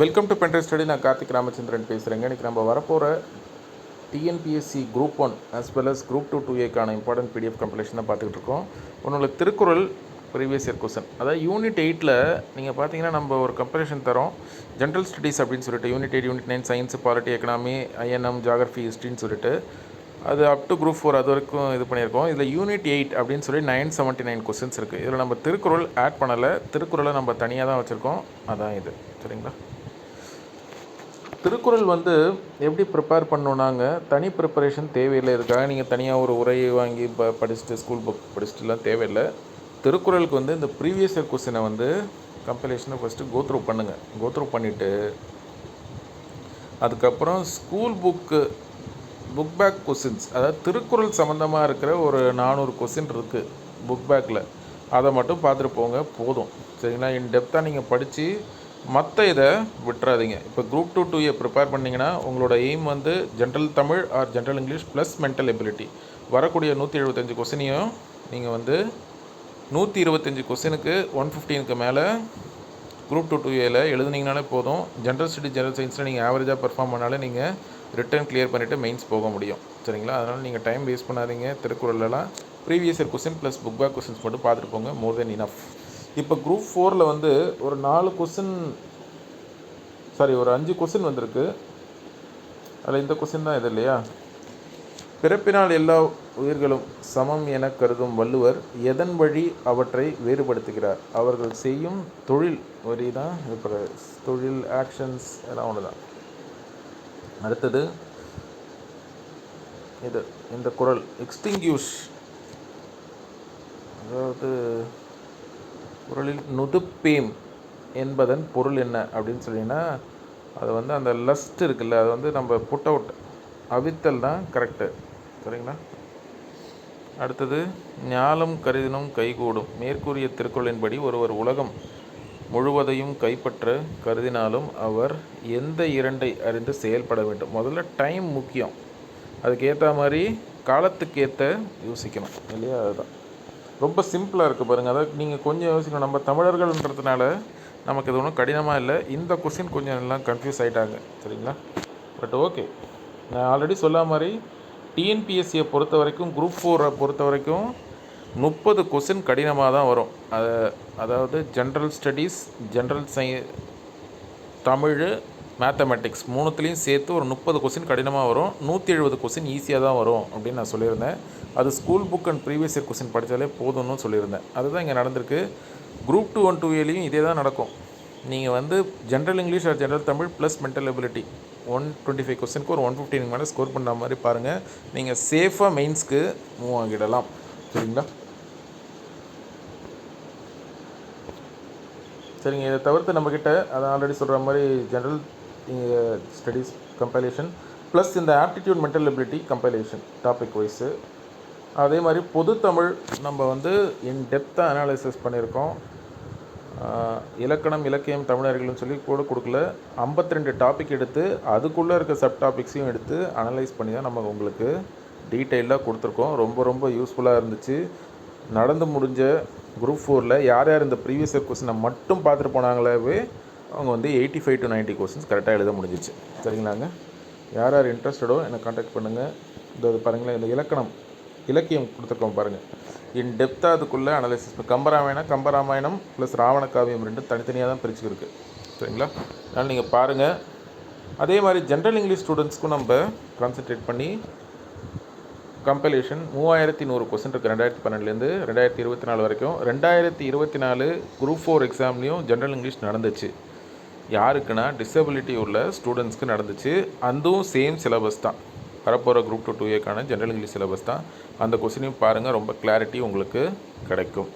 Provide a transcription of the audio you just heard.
Welcome to பென்ட்ரை study நான் கார்த்திக் ராமச்சந்திரன் பேசுகிறேங்க இன்றைக்கி நம்ம வரப்போகிற TNPSC group one as well as group two two ஏக்கான important PDF compilation தான் பார்த்துக்கிட்டு இருக்கோம். உன்னோட திருக்குறள் ப்ரீவியஸ் இயர் கொஸ்டின் அதாவது யூனிட் எயிட்டில் நீங்கள் பார்த்தீங்கன்னா நம்ம ஒரு கம்பெலேஷன் தரோம். ஜென்ரல் ஸ்டடீஸ் அப்படின்னு சொல்லிட்டு unit eight unit nine science polity economy INM geography ஹிஸ்ட்ரின்னு சொல்லிட்டு அது அப் டு குரூப் ஃபோர் அது வரைக்கும் இது பண்ணியிருக்கோம். இதில் யூனிட் எயிட் அப்படின்னு சொல்லி நைன் செவன்ட்டி நைன் கொஸ்டின்ஸ் இருக்குது இதில் நம்ம திருக்குறள் ஆட் பண்ணலை. திருக்குறளை நம்ம தனியாக தான் வச்சுருக்கோம். அதான் இது. சரிங்களா? திருக்குறள் வந்து எப்படி ப்ரிப்பேர் பண்ணோன்னாங்க தனி ப்ரிப்பரேஷன் தேவையில்லை. இதுக்காக நீங்கள் தனியாக ஒரு உரையை வாங்கி ப படிச்சுட்டு ஸ்கூல் புக் படிச்சுட்டுலாம் தேவையில்லை. திருக்குறளுக்கு வந்து இந்த ப்ரீவியஸ் இயர் கொஸ்டினை வந்து கம்பலேஷனை ஃபஸ்ட்டு கோத்ரூ பண்ணுங்கள் கோத்ரூ பண்ணிவிட்டு அதுக்கப்புறம் school book book back questions அதாவது திருக்குறள் சம்மந்தமாக இருக்கிற ஒரு நானூறு கொஸ்டின் இருக்குது புக் பேக்கில் அதை மட்டும் பார்த்துட்டு போங்க. போதும். சரிங்களா? இன் டெப்த்தாக நீங்கள் படித்து மற்ற இதை விட்டுறாதீங்க. இப்போ group two two A prepare பண்ணிங்கன்னா உங்களோட எய்ம் வந்து general Tamil or general English plus mental ability வரக்கூடிய நூற்றி எழுபத்தஞ்சு கொஸ்டினையும் நீங்கள் வந்து நூற்றி இருபத்தஞ்சி கொஸ்டினுக்கு ஒன் ஃபிஃப்டீனுக்கு மேலே குரூப் டூ டூ ஏல எழுதுனீங்கனாலே போதும். ஜென்ரல் ஸ்டடி ஜென்ரல் சயின்ஸில் நீங்கள் ஆவரேஜாக பர்ஃபார்ம் பண்ணாலே நீங்கள் ரிட்டர்ன் கிளியர் பண்ணிவிட்டு மெயின்ஸ் போக முடியும். சரிங்களா? அதனால் நீங்கள் டைம் வேஸ்ட் பண்ணாதீங்க. திருக்குறள்லாம் previous year question plus book back questions மட்டும் பார்த்துட்டு போங்க. மோர் தென் இனஃப் இப்போ குரூப் ஃபோரில் வந்து ஒரு நாலு கொஸ்டின் சாரி ஒரு அஞ்சு கொஸ்டின் வந்திருக்கு. அதில் இந்த கொஸ்டின் தான் இது இல்லையா? பிறப்பினால் எல்லா உயிர்களும் சமம் என கருதும் வள்ளுவர் எதன் வழி அவற்றை வேறுபடுத்துகிறார்? அவர்கள் செய்யும் தொழில் வரி தான் இப்போ தொழில் ஆக்ஷன்ஸ் எல்லாம் ஒன்று தான். அடுத்தது இது இந்த குரல் எக்ஸ்டிங்யூஷ் அதாவது குரலில் நுதுப்பேம் என்பதன் பொருள் என்ன அப்படின்னு சொன்னீங்கன்னா அது வந்து அந்த லஸ்ட் இருக்குல்ல அது வந்து நம்ம புட் அவுட் அவித்தல் தான் கரெக்டு சரிங்களா? அடுத்தது ஞாலம் கருதினும் கைகூடும். மேற்கூறிய திருக்குறளின்படி ஒருவர் உலகம் முழுவதையும் கைப்பற்ற கருதினாலும் அவர் எந்த இரண்டை அறிந்து செயல்பட வேண்டும்? முதல்ல டைம் முக்கியம். அதுக்கேற்ற மாதிரி காலத்துக்கேற்ற யோசிக்கணும். இல்லையா? அதுதான். ரொம்ப சிம்பிளாக இருக்குது பாருங்கள் அதாவது நீங்கள் கொஞ்சம் யோசிக்கணும். நம்ம தமிழர்கள்ன்றதுனால நமக்கு இது ஒன்றும் கடினமாக இல்லை. இந்த கொஸ்டின் கொஞ்சம் எல்லாம் கன்ஃபியூஸ் ஆகிட்டாங்க சரிங்களா? பட் ஓகே நான் ஆல்ரெடி சொல்ல மாதிரி டிஎன்பிஎஸ்சியை பொறுத்த வரைக்கும் குரூப் ஃபோரை பொறுத்த வரைக்கும் முப்பது கொஸ்டின் கடினமாக தான் வரும். அது அதாவது ஜென்ரல் ஸ்டடீஸ் ஜென்ரல் சை தமிழ் மேத்தமெட்டிக்ஸ் மூணுத்துலேயும் சேர்த்து ஒரு முப்பது கொஸ்டின் கடினமாக வரும். நூற்றி எழுபது கொஸ்டின் ஈஸியாக தான் வரும் அப்படின்னு நான் சொல்லியிருந்தேன். அது school book and previous year question படித்தாலே போதும்னு சொல்லியிருந்தேன். அதுதான் இங்கே நடந்திருக்கு. குரூப் டூ ஒன் டூ ஏலையும் இதே தான் நடக்கும். நீங்கள் வந்து general English or general Tamil plus mental ability one twenty five கொஸ்டினுக்கு ஒரு ஒன் ஃபிஃப்டின் மேலே ஸ்கோர் பண்ணுற மாதிரி பாருங்கள் நீங்கள் சேஃபாக மெயின்ஸ்க்கு மூவ் ஆகிடலாம் சரிங்களா? சரிங்க இதை தவிர்த்து நம்மக்கிட்ட அதை ஆல்ரெடி சொல்கிற மாதிரி ஜென்ரல் ஸ்டடீஸ் கம்பைலேஷன் ப்ளஸ் இந்த aptitude mental ability compilation topic wise அதே மாதிரி பொது தமிழ் நம்ம வந்து இன் டெப்த்தாக அனாலிசிஸ் பண்ணியிருக்கோம். இலக்கணம் இலக்கியம் தமிழர்கள்னு சொல்லி கூட கொடுக்கல. 52 ரெண்டு டாபிக் எடுத்து அதுக்குள்ளே இருக்க சப் டாபிக்ஸையும் எடுத்து அனலைஸ் பண்ணி தான் நம்ம உங்களுக்கு டீட்டெயிலாக கொடுத்துருக்கோம். ரொம்ப ரொம்ப யூஸ்ஃபுல்லாக இருந்துச்சு. நடந்து முடிஞ்ச குரூப் ஃபோரில் யார் யார் இந்த ப்ரீவியஸ் இயர் கொஸ்டினை மட்டும் பார்த்துட்டு போனாங்களாவே அவங்க வந்து eighty five to ninety questions கரெக்டாக எழுத முடிஞ்சிச்சு. சரிங்களாங்க? யார் யார் இன்ட்ரெஸ்டடோ என்னை காண்டாக்ட் பண்ணுங்கள் இந்த பாருங்களேன் இந்த இலக்கணம் இலக்கியம் கொடுத்துருக்கோம் பாருங்கள் இன் டெப்த்தாக அதுக்குள்ளே அனலைசிஸ் இப்போ கம்பராமாயணம் கம்பராமாயணம் ப்ளஸ் ராவண காவியம் ரெண்டு தனித்தனியாக தான் பிரிச்சுருக்கு சரிங்களா? அதனால் நீங்கள் பாருங்கள் அதே மாதிரி ஜென்ரல் இங்கிலீஷ் ஸ்டூடெண்ட்ஸ்க்கும் நம்ம கான்சென்ட்ரேட் பண்ணி கம்பலேஷன் மூவாயிரத்தி நூறு கொஸ்டின் இருக்குது ரெண்டாயிரத்தி பன்னெண்டுலேருந்து ரெண்டாயிரத்தி இருபத்தி நாலு வரைக்கும். ரெண்டாயிரத்தி இருபத்தி நாலு குரூப் ஃபோர் எக்ஸாம்லேயும் ஜென்ரல் இங்கிலீஷ் நடந்துச்சு. யாருக்குன்னா டிசபிலிட்டி உள்ள ஸ்டூடெண்ட்ஸ்க்கு நடந்துச்சு. அதுவும் சேம் சிலபஸ் தான். வரப்போகிற குரூப் டூ டூ ஏக்கான ஜென்ரல் இங்கிலீஷ் சிலபஸ் தான். அந்த கொஸ்டினையும் பாருங்கள் ரொம்ப கிளாரிட்டி உங்களுக்கு கிடைக்கும்.